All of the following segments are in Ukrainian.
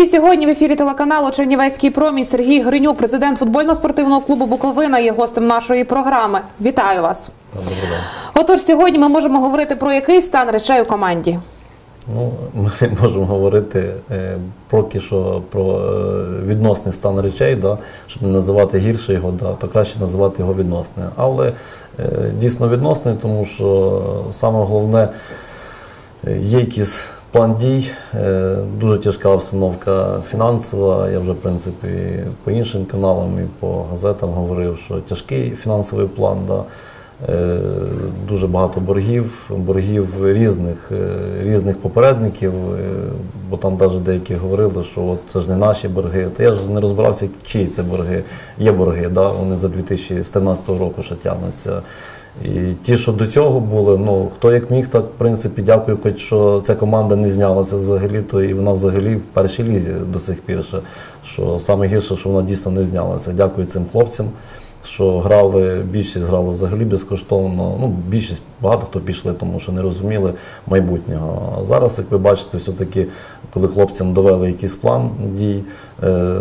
гості сьогодні в ефірі телеканалу Чернівецький промінь Сергій Гринюк, президент футбольно-спортивного клубу Буковина, є гостем нашої програми. Вітаю вас. День. Отож, сьогодні ми можемо говорити про який стан речей у команді. Ну, ми можемо говорити е, поки що про е, відносний стан речей, да, щоб не називати гірше його, да, то краще називати його відносне. Але е, дійсно відносний, тому що саме головне е, є якийсь план дій, е, дуже тяжка обстановка фінансова. Я вже в принципі по іншим каналам і по газетам говорив, що тяжкий фінансовий план. Да. Е, Дуже багато боргів, боргів різних, е, різних попередників, бо там навіть деякі говорили, що от це ж не наші борги. Та я ж не розбирався, чиї це борги. Є борги, да? вони за 2014 року ще тягнуться. І ті, що до цього були, ну хто як міг, так в принципі дякую, хоч що ця команда не знялася взагалі, то і вона взагалі в першій лізі до сих пір. Що саме гірше, що вона дійсно не знялася. Дякую цим хлопцям що грали, більшість грали взагалі безкоштовно. Ну, більшість багато хто пішли, тому що не розуміли майбутнього. А зараз, як ви бачите, все-таки, коли хлопцям довели якийсь план дій, е,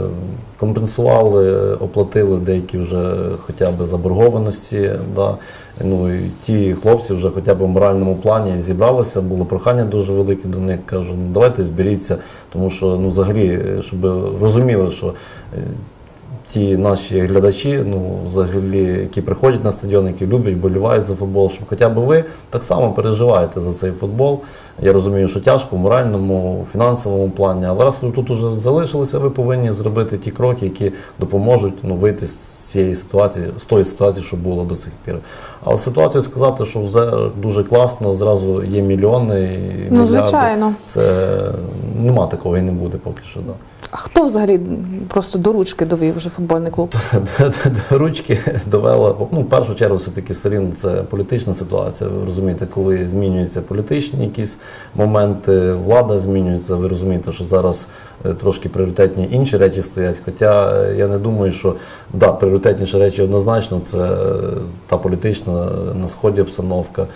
компенсували, оплатили деякі вже хоча б заборгованості. Да. Ну, і ті хлопці вже хоча б в моральному плані зібралися, було прохання дуже велике до них. Кажу, ну давайте зберіться, тому що ну, взагалі, щоб розуміли, що. Ті наші глядачі, ну взагалі, які приходять на стадіон, які люблять, болівають за футбол, щоб хоча б ви так само переживаєте за цей футбол. Я розумію, що тяжко в моральному, фінансовому плані, але раз ви тут уже залишилися, ви повинні зробити ті кроки, які допоможуть ну, вийти з цієї ситуації, з тої ситуації, що було до цих пір. Але ситуацію сказати, що вже дуже класно, зразу є мільйони і Ну, мільярди. звичайно. Це нема такого і не буде поки що. Да. А хто взагалі просто до ручки довів вже футбольний клуб? до, до, до ручки довела. Ну, в першу чергу, все-таки все рівно це політична ситуація. Ви розумієте, коли змінюються політичні якісь моменти, влада змінюється. Ви розумієте, що зараз е, трошки пріоритетні інші речі стоять. Хоча е, я не думаю, що да, пріоритетніші речі однозначно це та політична на сході обстановка,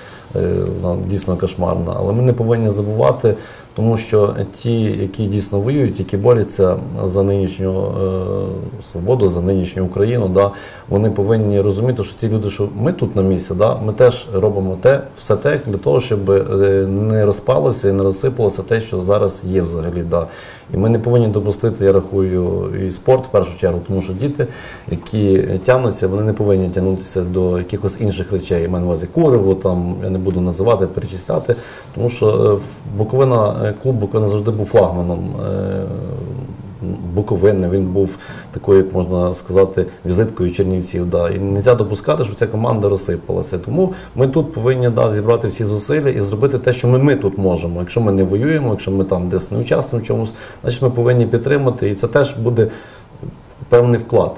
вона дійсно кошмарна. Але ми не повинні забувати. Тому що ті, які дійсно воюють, які борються за нинішню е, свободу, за нинішню Україну, да, вони повинні розуміти, що ці люди, що ми тут на місці, да, ми теж робимо те, все те для того, щоб е, не розпалося і не розсипалося те, що зараз є взагалі. Да. І ми не повинні допустити, я рахую, і спорт в першу чергу, тому що діти, які тягнуться, вони не повинні тягнутися до якихось інших речей. Я маю на увазі куриву, там я не буду називати, перечисляти, тому що е, Буковина, е, клуб Буковина завжди був флагманом. е, Буковини, він був такою, як можна сказати, візиткою Чернівців. Да. І не можна допускати, щоб ця команда розсипалася. Тому ми тут повинні да, зібрати всі зусилля і зробити те, що ми, ми тут можемо. Якщо ми не воюємо, якщо ми там десь не участвуємо в чомусь, значить ми повинні підтримати. І це теж буде певний вклад.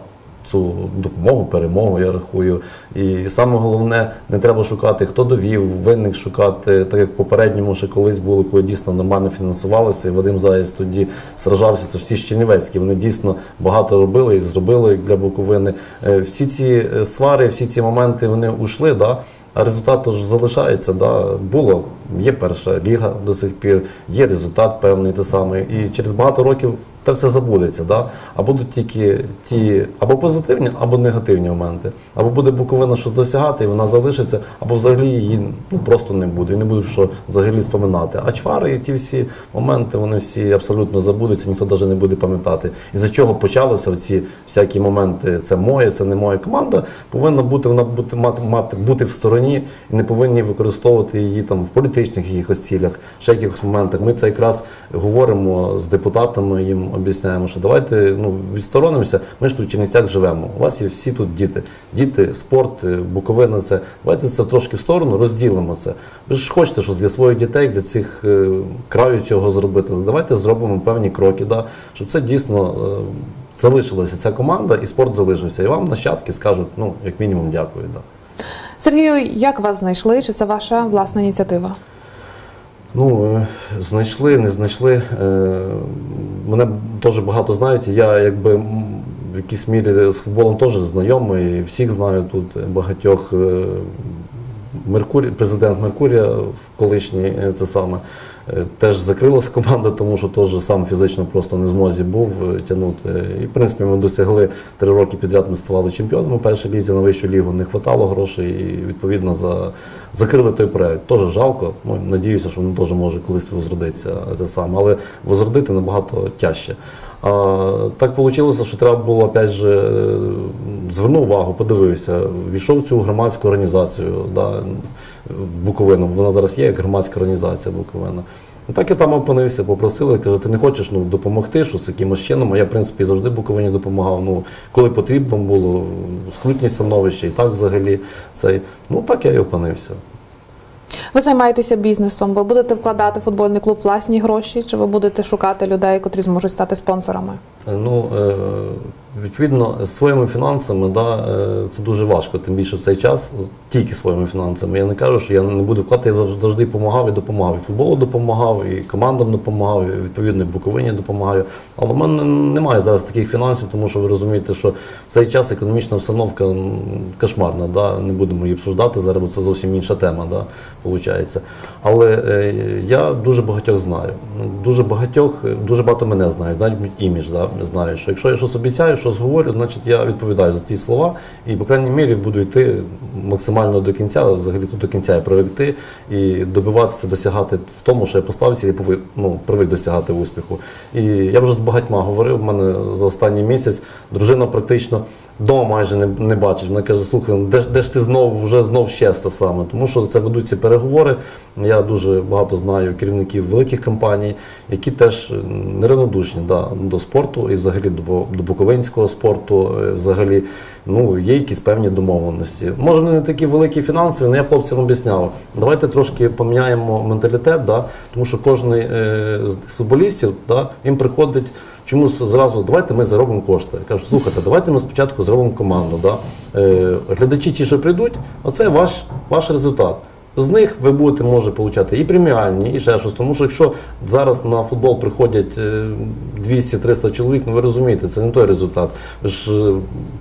Цю допомогу, перемогу, я рахую. І саме головне, не треба шукати, хто довів, винних шукати, так як попередньому ще колись було, коли дійсно нормально фінансувалися. І Вадим Заєць тоді сражався. Це всі Чернівецькі. Вони дійсно багато робили і зробили для Буковини. Е, Всі ці е, свари, всі ці моменти вони ушли. Да? А результат ж залишається. Да? Було, є перша ліга до сих пір, є результат певний те самий. І через багато років це все забудеться. Да? А будуть тільки ті або позитивні, або негативні моменти. Або буде Буковина щось досягати, і вона залишиться, або взагалі її ну, просто не буде. І не буде що взагалі споминати. А чвари і ті всі моменти, вони всі абсолютно забудуться, ніхто навіть не буде пам'ятати. І за чого почалося ці всякі моменти, це моє, це не моя команда, повинна бути, вона бути, мати, мати, бути в стороні і не повинні використовувати її там в політичних якихось цілях, ще якихось моментах. Ми це якраз говоримо з депутатами, їм об'ясняємо, що давайте ну, відсторонимося, ми ж тут в Чернівцях живемо. У вас є всі тут діти. Діти, спорт, е, Буковина, це. Давайте це трошки в сторону, розділимо це. Ви ж хочете щось для своїх дітей, для цих е, краю цього зробити. Давайте зробимо певні кроки, да, щоб це дійсно е, залишилася ця команда і спорт залишився. І вам нащадки скажуть, ну, як мінімум, дякую. Да. Сергію, як вас знайшли? Чи це ваша власна ініціатива? Ну, знайшли, не знайшли. Е, Мене теж багато знають. Я якби в якійсь мірі з футболом теж знайомий, всіх знаю тут багатьох. Е, Меркурій, президент Меркурія колишній е, це саме. Е, Теж закрилася команда, тому що теж сам фізично просто не в змозі був е, тягнути. І в принципі ми досягли три роки підряд. Ми ставали чемпіонами першої лізі на вищу лігу. Не хватало грошей і відповідно за закрили той проект. Теж жалко. Ну надіюся, що він теж може колись возродитися те саме, але возродити набагато тяжче. А так вийшло, що треба було опять же звернув увагу, подивився, війшов в цю громадську організацію да, Буковину. Вона зараз є як громадська організація Буковина. І так я там опинився, попросили, каже, ти не хочеш ну, допомогти, щось якимось чином. А я, в принципі, завжди Буковині допомагав. Ну, коли потрібно було, скрутні становища, і так взагалі цей. Ну так я і опинився. Ви займаєтеся бізнесом. Ви будете вкладати в футбольний клуб власні гроші, чи ви будете шукати людей, котрі зможуть стати спонсорами? Е, Ну, е, відповідно, своїми фінансами, да, е, це дуже важко, тим більше в цей час, тільки своїми фінансами. Я не кажу, що я не буду вкладати, я завжди допомагав і допомагав. І футболу допомагав, і командам допомагав, і відповідно і Буковині допомагаю. Але в мене немає зараз таких фінансів, тому що ви розумієте, що в цей час економічна обстановка кошмарна. Да? Не будемо її обсуждати зараз, бо це зовсім інша тема, да? виходить. Але е, я дуже багатьох знаю. Дуже багатьох, дуже багато мене знають, мій імідж, да? знають, що якщо я щось обіцяю, щось говорю, значить я відповідаю за ті слова і, по крайній мірі, буду йти максимально до кінця, взагалі тут до кінця я привик йти і добиватися, досягати в тому, що я поставився і повик, ну, привик досягати успіху. І я вже з багатьма говорив, в мене за останній місяць дружина практично вдома майже не, не бачить. Вона каже, слухай, ну, де ж, де ж ти знов вже знов те саме? Тому що це ведуться переговори. Я дуже багато знаю керівників великих компаній, які теж неравнодушні да, до спорту і взагалі до, до буковинського спорту. е, Взагалі, ну, є якісь певні домовленості. Може, вони не такі великі фінансові, але я хлопцям об'ясняв. Давайте трошки поміняємо менталітет, да, тому що кожен е, з футболістів да, він приходить. Чомусь зразу давайте ми заробимо кошти. Я кажу, слухайте, давайте ми спочатку зробимо команду. Да? Е, глядачі, ті, що прийдуть, оце ваш, ваш результат. З них ви будете може получати і преміальні, і ще щось. Тому що якщо зараз на футбол приходять е, 200-300 чоловік, ну ви розумієте, це не той результат. Ви ж е,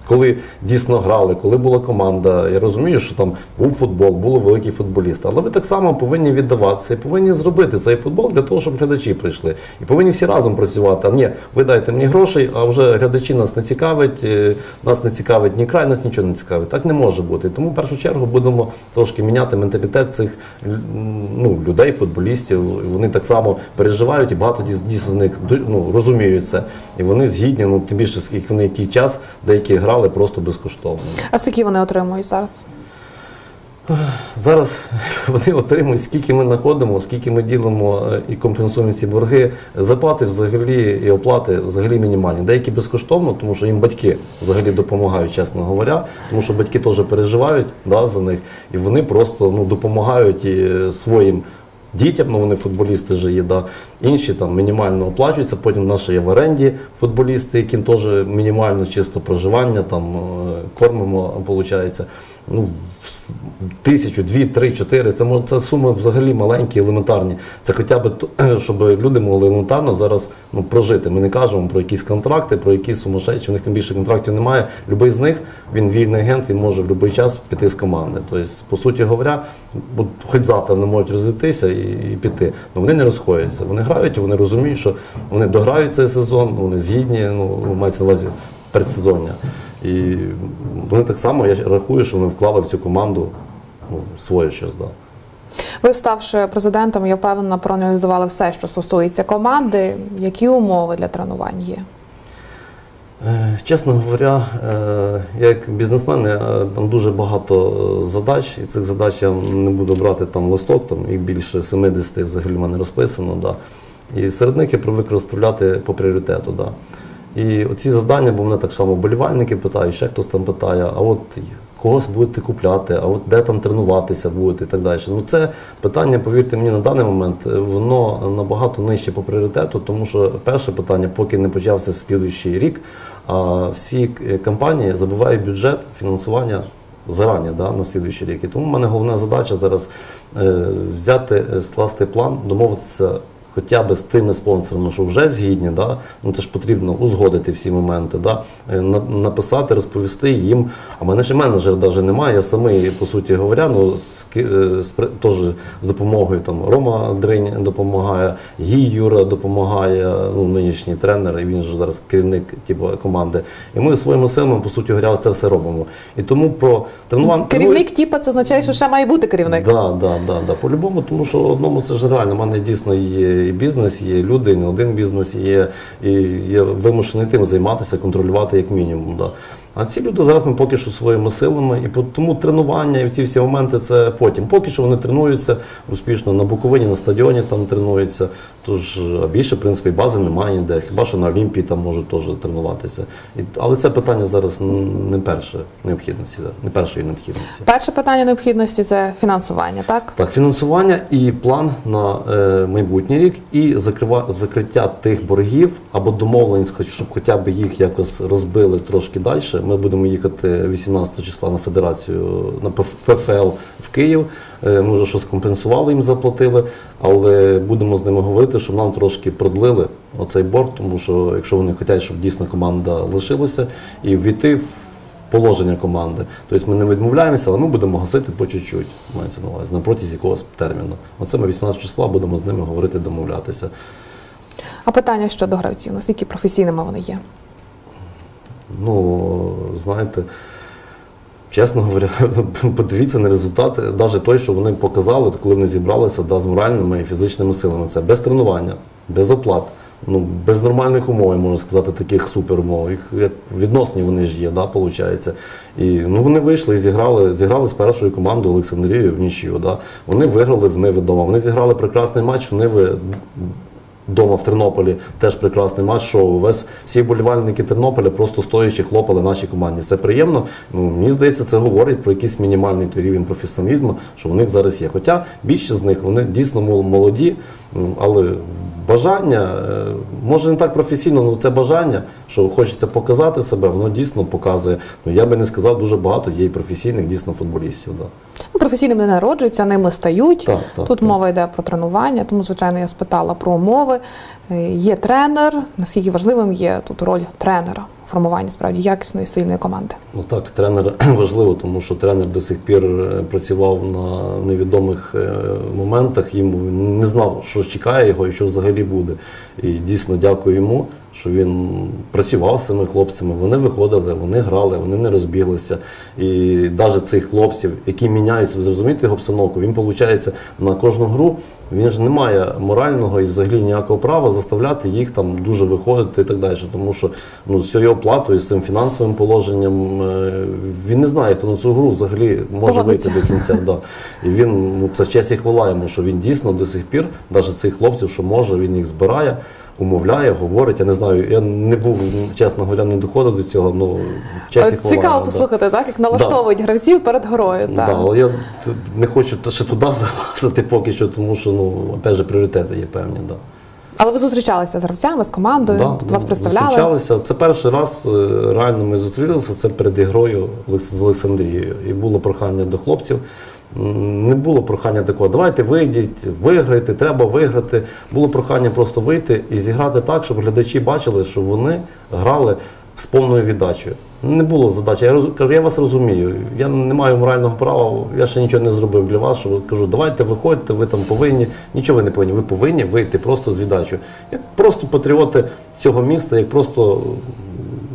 коли дійсно грали, коли була команда, я розумію, що там був футбол, були великі футболісти. Але ви так само повинні віддаватися і повинні зробити цей футбол для того, щоб глядачі прийшли. І повинні всі разом працювати. А ні, ви дайте мені грошей, а вже глядачі нас не цікавить, е, нас не цікавить ні край, нас нічого не цікавить. Так не може бути. Тому в першу чергу будемо трошки міняти менталітет цих ну, людей, футболістів. Вони так само переживають, і багато дійсно з них ну, розуміють це. І вони згідні, ну тим більше скільки вони який час, деякі грали просто безкоштовно. А скільки вони отримують зараз? Зараз вони отримують, скільки ми знаходимо, скільки ми ділимо е, і компенсуємо ці борги. Заплати взагалі і оплати взагалі мінімальні. Деякі безкоштовно, тому що їм батьки взагалі допомагають, чесно говоря, тому що батьки теж переживають да, за них, і вони просто ну, допомагають і е, своїм. Дітям, ну вони футболісти вже є, да. інші там мінімально оплачуються. Потім нас є в оренді футболісти, яким теж мінімально чисто проживання, там е, кормимо, виходить. Ну, тисячу, дві, три, чотири. Це це суми взагалі маленькі, елементарні. Це хоча б щоб люди могли елементарно зараз ну, прожити. Ми не кажемо про якісь контракти, про якісь сумасшедші. У них тим більше контрактів немає. Любий з них він вільний агент, він може в будь-який час піти з команди. Тобто, по суті говоря, хоч завтра вони можуть розійтися і, і піти. Ну вони не розходяться. Вони грають, і вони розуміють, що вони дограють цей сезон, вони згідні, ну мається на увазі предсезоння. І вони так само, я рахую, що вони вклали в цю команду ну, своє щось. Да. Ви, ставши президентом, я впевнена, проаналізували все, що стосується команди. Які умови для тренувань є? Е, Чесно говоря, е, як бізнесмен, я, там дуже багато е, задач, і цих задач я не буду брати там листок, там їх більше 70 взагалі в мене розписано. Да. І серед них я привик розставляти по пріоритету. Да. І оці завдання, бо мене так само болівальники питають, ще хтось там питає, а от когось будете купляти, а от де там тренуватися будете і так далі. Ну це питання, повірте мені, на даний момент воно набагато нижче по пріоритету, тому що перше питання, поки не почався слідуючий рік, всі е, компанії забувають бюджет фінансування зарані да, на слідуючий рік. І тому в мене головна задача зараз е, взяти, е, скласти план, домовитися хоча б з тими спонсорами, що вже згідні, да, ну це ж потрібно узгодити всі моменти, да, е, на- написати, розповісти їм. А мене ще менеджера навіть немає. Я самий, по суті говоря, ну, з, е, з, теж з допомогою там Рома Дринь допомагає, Гій Юра допомагає, ну, нинішній тренер, і він же зараз керівник типу, команди. І ми своїми силами, по суті говоря, це все робимо. І тому про тренування. Керівник тіпа це означає, що ще має бути керівник. Да, да, да, да. По-любому, тому що одному це ж реально. У мене дійсно є і бізнес, є люди, і не один бізнес є, і є вимушений тим займатися, контролювати як мінімум. Да. А ці люди зараз ми поки що своїми силами, і тому тренування і ці всі моменти це потім. Поки що вони тренуються успішно на Буковині, на стадіоні там тренуються. Тож а більше, в принципі, бази немає ніде. Хіба що на Олімпії там можуть теж тренуватися. І, але це питання зараз не перше необхідності, не першої необхідності. Перше питання необхідності це фінансування, так? Так, фінансування і план на е, майбутній рік, і закрива, закриття тих боргів або домовленість, хоч- щоб хоча б їх якось розбили трошки далі. Ми будемо їхати 18 числа на федерацію на ПФ- ПФЛ в Київ. Е, Ми вже щось компенсували їм, заплатили, але будемо з ними говорити, щоб нам трошки продлили оцей борг, тому що якщо вони хочуть, щоб дійсно команда лишилася і ввійти в положення команди. Тобто ми не відмовляємося, але ми будемо гасити по чуть-чуть, мається на увазі, на протязі якогось терміну. Оце ми 18 числа будемо з ними говорити, домовлятися. А питання щодо гравців, наскільки професійними вони є? Ну, знаєте, чесно говоря, подивіться на результати, навіть той, що вони показали, коли вони зібралися да, з моральними і фізичними силами. Це без тренування, без оплат. Ну, без нормальних умов, можу сказати, таких суперумов. Їх відносні вони ж є, да, виходить. І ну, вони вийшли і зіграли, зіграли з першою командою Олександрією в нічию. Да. Вони виграли в Ниви вдома. Вони зіграли прекрасний матч в Ниви Дома в Тернополі теж прекрасний матч. Шоу. Весь всі вболівальники Тернополя просто стоячи хлопали нашій команді. Це приємно. Ну мені здається, це говорить про якийсь мінімальний той рівень професіоналізму, що в них зараз є. Хоча більшість з них вони дійсно молоді, але бажання е, може не так професійно, але це бажання, що хочеться показати себе, воно дійсно показує. Ну я би не сказав, дуже багато є і професійних дійсно футболістів. Да. Ну, професійними не народжуються, ними стають. Так, так, Тут так. мова йде про тренування, тому, звичайно, я спитала про умови. Е, Є тренер. Наскільки важливим є тут роль тренера у формуванні справді якісної сильної команди? Ну так, тренер важливо, тому що тренер до сих пір е, працював на невідомих е, моментах. Йому не знав, що чекає його і що взагалі буде. І дійсно дякую йому, що він працював з цими хлопцями. Вони виходили, вони грали, вони не розбіглися. І навіть цих хлопців, які міняються, ви зрозумієте його обстановку, він виходить на кожну гру. Він ж не має морального і взагалі ніякого права заставляти їх там дуже виходити і так далі. Тому що ну, з цією оплатою, з цим фінансовим положенням, е, він не знає, хто на цю гру взагалі може вийти до кінця. Да. І він ну, це честь і хвала йому, що він дійсно до сих пір, навіть цих хлопців, що може, він їх збирає. Умовляє, говорить. Я не знаю. Я не був, чесно говоря, не доходив до цього. Ну честь Цікаво хвала. Цікаво да. послухати, так як налаштовують гравців перед грою. Так. Да, але я не хочу ще туди залазити поки що, тому що ну, опять же, пріоритети є певні. Да. Але ви зустрічалися з гравцями, з командою, Да, вас представляли. Зустрічалися. Це перший раз е, реально ми зустрілися. Це перед ігрою з Олександрією. І було прохання до хлопців. Не було прохання такого, давайте вийдіть, виграйте, треба виграти. Було прохання просто вийти і зіграти так, щоб глядачі бачили, що вони грали з повною віддачею. Не було задачі. Я роз- кажу, я вас розумію. Я не маю морального права, я ще нічого не зробив для вас. Що кажу, давайте виходьте, ви там повинні. Нічого ви не повинні. Ви повинні вийти просто з віддачею. Як просто патріоти цього міста, як просто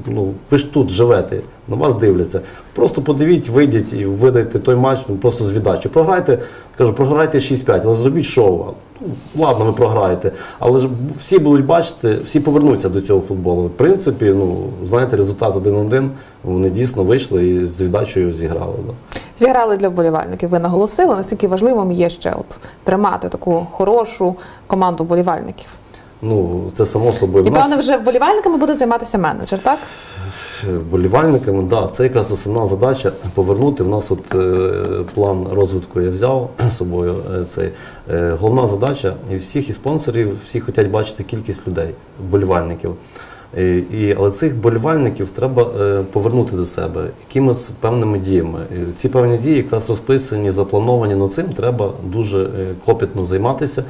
ну, ви ж тут живете, на вас дивляться. Просто подивіть, вийдіть і видайте той матч ну, просто з віддачі. Програйте, кажу, програйте 6-5, але зробіть шоу. Ну, ладно, ви програєте. Але ж всі будуть бачити, всі повернуться до цього футболу. В принципі, ну, знаєте, результат 1-1, вони дійсно вийшли і з віддачею зіграли. Да. Зіграли для вболівальників. Ви наголосили, наскільки важливим є ще от тримати таку хорошу команду вболівальників. Ну, це само собою. І певно, вже вболівальниками буде займатися менеджер, так? Вболівальниками, да, це якраз основна задача повернути. В нас от е, план розвитку я взяв з собою. Е, цей е, головна задача і всіх і спонсорів, всі хочуть бачити кількість людей, вболівальників. І, і, але цих вболівальників треба е, повернути до себе якимось певними діями. І ці певні дії якраз розписані, заплановані. але цим треба дуже е, клопітно займатися.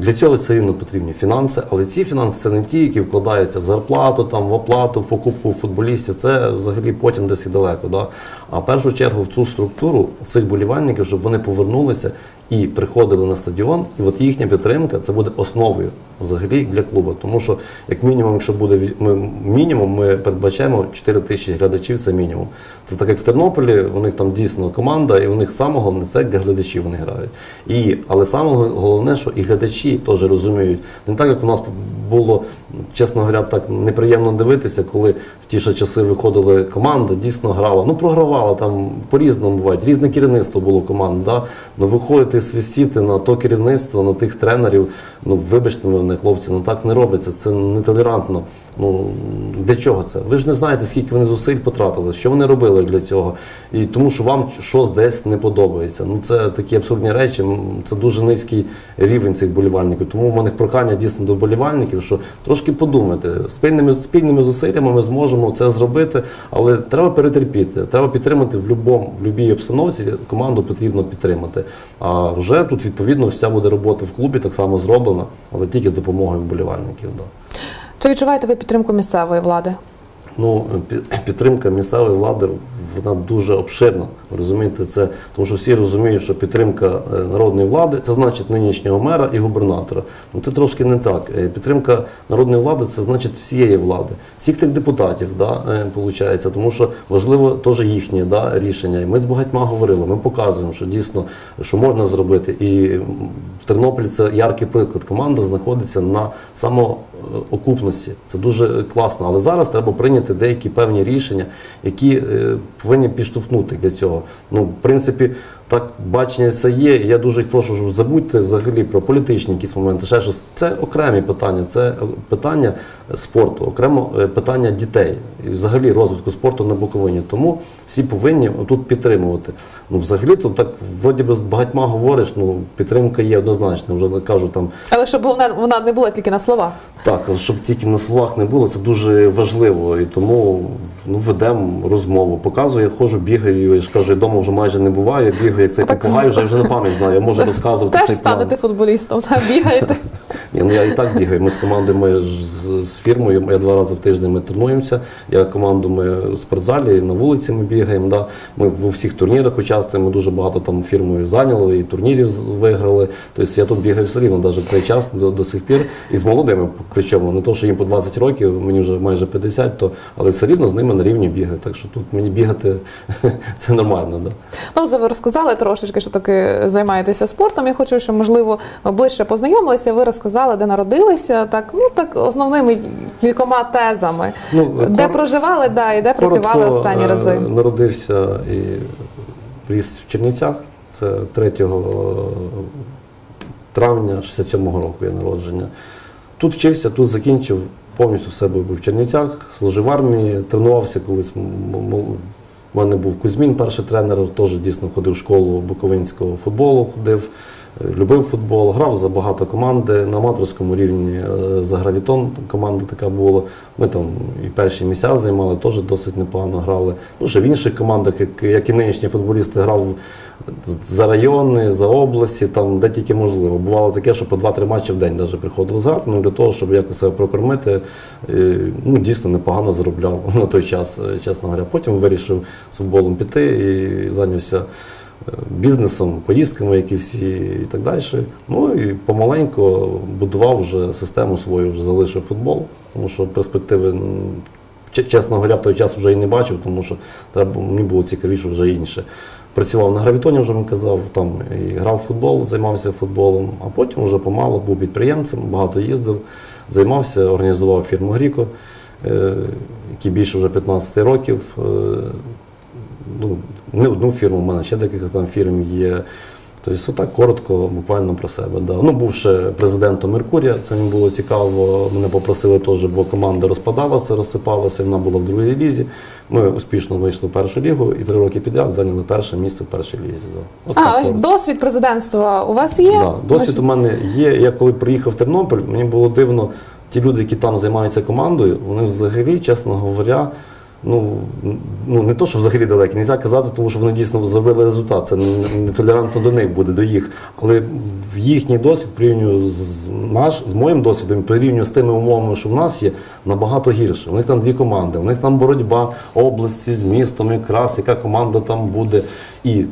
Для цього все рівно потрібні фінанси, але ці фінанси це не ті, які вкладаються в зарплату, там, в оплату, в покупку футболістів. Це взагалі потім десь і далеко. Да? А в першу чергу в цю структуру в цих болівальників, щоб вони повернулися і приходили на стадіон, і от їхня підтримка це буде основою взагалі для клубу. Тому що, як мінімум, якщо буде ми, мінімум, ми передбачаємо 4 тисячі глядачів, це мінімум. Це так як в Тернополі, у них там дійсно команда, і у них саме головне це для глядачів вони грають. І, але саме головне, що і глядачі теж розуміють. Не так, як у нас було, чесно говоря, так неприємно дивитися, коли в ті ж часи виходили команда, дійсно грала. Ну, програвала там по-різному бувають. Різне керівництво було команд. Да? Ну виходити свистіти на то керівництво, на тих тренерів. Ну, вибачте мене, хлопці, ну так не робиться, це нетолерантно. Ну для чого це? Ви ж не знаєте, скільки вони зусиль потратили, що вони робили для цього. І тому, що вам щось десь не подобається. Ну це такі абсурдні речі. Це дуже низький рівень цих болівальників. Тому в мене прохання дійсно до болівальників, що трошки подумайте, спільними спільними зусиллями ми зможемо це зробити, але треба перетерпіти. Треба підтримати в будь-якому в будь-якій обстановці. Команду потрібно підтримати. А вже тут відповідно вся буде робота в клубі так само зроблена, але тільки з допомогою вболівальників. Да. Чи відчуваєте ви підтримку місцевої влади? Ну, підтримка місцевої влади вона дуже обширна. Розумієте, це тому, що всі розуміють, що підтримка е, народної влади це значить нинішнього мера і губернатора. Ну це трошки не так. Е, Підтримка народної влади це значить всієї влади, всіх тих депутатів, да, е, получається, тому що важливо теж їхнє да, рішення. І ми з багатьма говорили, ми показуємо, що дійсно що можна зробити. І Тернополі це яркий приклад. Команда знаходиться на самоокупності. Це дуже класно. Але зараз треба прийняти деякі певні рішення, які е, повинні підштовхнути для цього. Ну, в принципі, так бачення це є. І я дуже їх прошу, щоб забудьте взагалі про політичні якісь моменти. Ще щось. Це окремі питання, це питання спорту, окремо е, питання дітей і взагалі розвитку спорту на Буковині. Тому всі повинні тут підтримувати. Ну, взагалі, то так вроді би з багатьма говориш, ну підтримка є однозначно. Вже не кажу там. Але щоб вона, вона не була тільки на словах. Так, щоб тільки на словах не було, це дуже важливо. І тому ну, ведемо розмову. Показую, я ходжу, бігаю, я ж кажу, я вдома вже майже не буваю, я бігаю, як цей попугай, вже, вже на пам'ять знаю, я можу розказувати Теж цей станете футболістом, та бігаєте. Ні, ну я і так бігаю. Ми з командою ми з, з фірмою, я два рази в тиждень ми тренуємося. Я команду ми у спортзалі, на вулиці ми бігаємо. Да. Ми в усіх турнірах участвуємо, дуже багато там фірмою зайняли, і турнірів виграли. Тобто я тут бігаю все рівно, навіть в цей час до, до сих пір. І з молодими, причому не то, що їм по 20 років, мені вже майже 50, то, але все рівно з ними на рівні бігаю. Так що тут мені бігати це нормально. Да. Ну, от ви розказали трошечки, що таки займаєтеся спортом. Я хочу, щоб можливо ближче познайомилися. Ви розказали, де народилися, так ну так основними кількома тезами, Ну, де кор- проживали, да, і де працювали останні е, рази. Народився і ріс в Чернівцях. Це 3 травня 67-го року є народження. Тут вчився, тут закінчив, повністю себе був в Чернівцях, служив в армії, тренувався колись. У мене був Кузьмін, перший тренер, теж дійсно ходив в школу буковинського футболу, ходив, е, любив футбол, грав за багато команди на аматорському рівні е, за гравітон. Команда така була. Ми там і перші місця займали, теж досить непогано грали. Ну, ще в інших командах, як, як і нинішні футболісти, грав за райони, за області, там де тільки можливо. Бувало таке, що по 2-3 матчі в день навіть приходив згадати, ну для того, щоб якось себе прокормити, ну дійсно непогано заробляв на той час, е, чесно говоря. Потім вирішив з футболом піти і зайнявся бізнесом, поїздками, як і всі, і так далі. Ну і помаленьку будував вже систему свою, вже залишив футбол, тому що перспективи. Чесно говоря, в той час вже і не бачив, тому що треба, мені було цікавіше вже інше. Працював на гравітоні, вже вам казав, там і грав в футбол, займався футболом, а потім вже помало був підприємцем, багато їздив, займався, організував фірму Гріко, е, який більше вже 15 років. Е, ну, не одну фірму, в мене ще декілька там фірм є. Тобто, отак коротко, буквально про себе. Да. Ну, був ще президентом Меркурія, це мені було цікаво. Мене попросили теж, бо команда розпадалася, розсипалася, вона була в другій лізі. Ми успішно вийшли в першу лігу і три роки підряд зайняли перше місце в першій лізі. Да. Ось А ось досвід президентства у вас є? Да, досвід у мене є. Я коли приїхав в Тернопіль, мені було дивно, ті люди, які там займаються командою, вони взагалі, чесно говоря, Ну, ну не то, що взагалі далекі, не можна казати, тому що вони дійсно зробили результат. Це не- не толерантно до них буде, до їх. Але їхній досвід порівнюю з наш, з моїм досвідом, порівнюю з тими умовами, що в нас є, набагато гірше. У них там дві команди, у них там боротьба області з містом, якраз яка команда там буде. І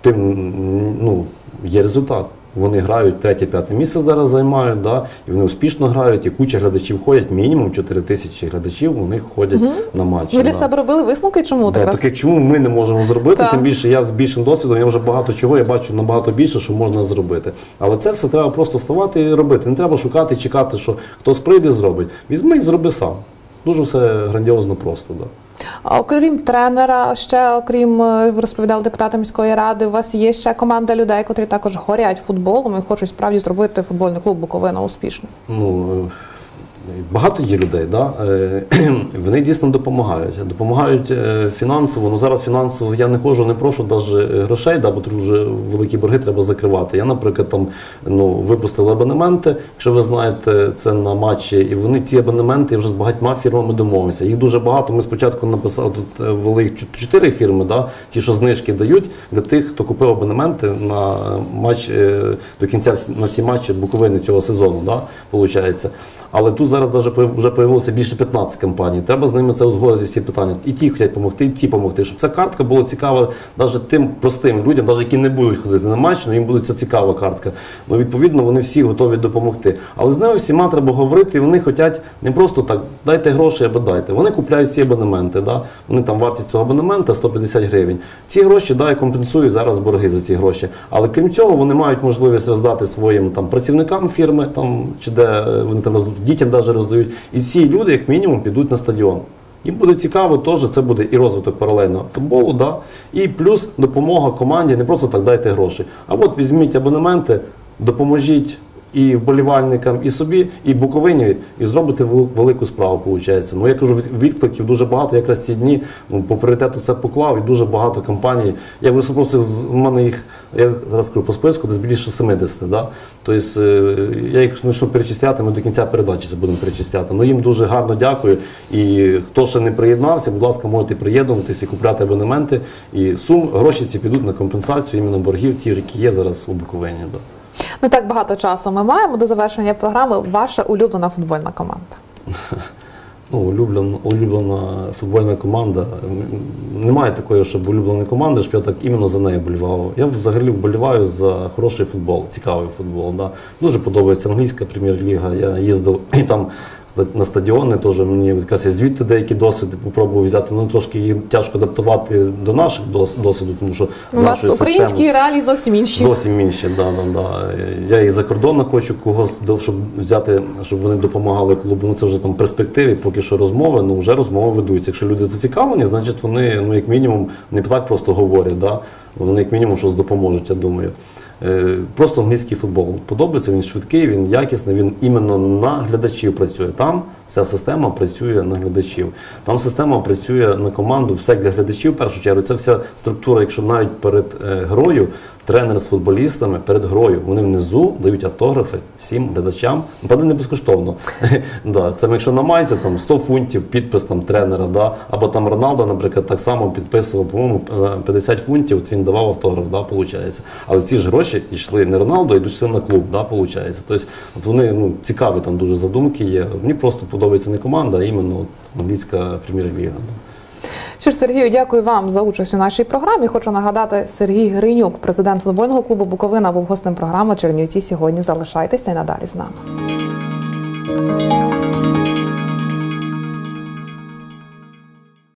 тим ну, є результат. Вони грають третє-п'яте місце зараз займають, да, і вони успішно грають, і куча глядачів ходять, мінімум 4 тисячі глядачів у них ходять на матчі. Ви для да. себе робили висновки, чому Да, так таке чому ми не можемо зробити? Так. Тим більше я з більшим досвідом, я вже багато чого, я бачу набагато більше, що можна зробити. Але це все треба просто ставати і робити. Не треба шукати, чекати, що хтось прийде, зробить. Візьми і зроби сам. Дуже все грандіозно просто. Да. Окрім тренера, ще окрім е, розповідали депутата міської ради, у вас є ще команда людей, котрі також горять футболом і хочуть справді зробити футбольний клуб Буковина успішним. Ну, е, багато є людей, да? е, вони дійсно допомагають. Допомагають е, фінансово. Ну зараз фінансово я не ходжу, не прошу навіть грошей, да, бо тут вже великі борги треба закривати. Я, наприклад, там ну, випустив абонементи. Якщо ви знаєте, це на матчі, і вони ці абонементи я вже з багатьма фірмами домовилися. Їх дуже багато. Ми спочатку написали тут е, чот- чотири фірми, да, ті, що знижки дають для тих, хто купив абонементи на матч до кінця на всі матчі Буковини цього сезону, да, виходить. Але тут зараз вже появилося більше 15 компаній. Треба з ними це узгодити всі питання. І ті хочуть допомогти, і ті допомогти. Щоб ця картка була цікава навіть тим простим людям, навіть які не будуть ходити на матч, але їм буде ця цікава картка. Ну, відповідно, вони всі готові допомогти. Але з ними всіма треба говорити, і вони хочуть не просто так, дайте гроші або дайте. Вони купляють ці абонементи. Да? Вони там вартість цього абонемента 150 гривень. Ці гроші да, і компенсують зараз борги за ці гроші. Але крім цього, вони мають можливість роздати своїм там працівникам фірми, там чи де е, вони там дітям навіть роздають. І ці люди, як мінімум, підуть на стадіон. Їм буде цікаво, теж це буде і розвиток паралельно футболу, да? і плюс допомога команді, не просто так дайте гроші. А от візьміть абонементи, допоможіть і вболівальникам, і собі, і Буковині, і зробите велику справу, виходить. Ну я кажу, відкликів дуже багато. Якраз ці дні ну, по пріоритету це поклав, і дуже багато компаній. Я просто в мене їх, я зараз скажу по списку, десь більше 70. Да? Тобто е, я їх почну перечисляти, ми до кінця передачі це будемо перечисляти. Ну їм дуже гарно дякую. І хто ще не приєднався, будь ласка, можете приєднуватися і купляти абонементи. І сум гроші ці підуть на компенсацію іменно боргів, ті, які є зараз у Буковині. Да. Не так багато часу ми маємо до завершення програми. Ваша улюблена футбольна команда. Ну, улюблена, улюблена футбольна команда. Немає такої, щоб улюбленої команди, щоб я так іменно за нею болівав. Я взагалі вболіваю за хороший футбол, цікавий футбол. Да. Дуже подобається англійська прем'єр-ліга. Я їздив і там на стадіони теж мені якраз я звідти деякі досвіди попробував взяти. Ну трошки їх тяжко адаптувати до наших дос- досвіду, тому що з У нас нашої українські системи- реалії зовсім інші. Зовсім інші, да, да, да. Я і за кордоном хочу когось, щоб взяти, щоб вони допомагали клубу. Ну це вже там перспективі, поки що розмови, ну вже розмови ведуться. Якщо люди зацікавлені, значить вони, ну як мінімум, не так просто говорять, да? вони як мінімум щось допоможуть, я думаю. Е, Просто англійський футбол подобається, він швидкий, він якісний, він іменно на глядачів працює. Там вся система працює на глядачів. Там система працює на команду, все для глядачів в першу чергу. Це вся структура, якщо навіть перед е, грою, тренер з футболістами перед грою, вони внизу дають автографи всім глядачам. Ну, Правда, не безкоштовно. це якщо на майці там 100 фунтів, підпис там тренера, да, або там Роналдо, наприклад, так само підписував, по-моєму, е, 50 фунтів, от він давав автограф, да, получається. Але ці ж гроші йшли не Роналдо, йдуть все на клуб, да, получається. Тобто, вони ну, цікаві там дуже задумки є. Мені просто подобається не команда, а іменно от, англійська прем'єр-ліга. Що ж, Сергію, дякую вам за участь у нашій програмі. Хочу нагадати, Сергій Гринюк, президент футбольного клубу Буковина, був гостем програми Чернівці. Сьогодні залишайтеся і надалі з нами.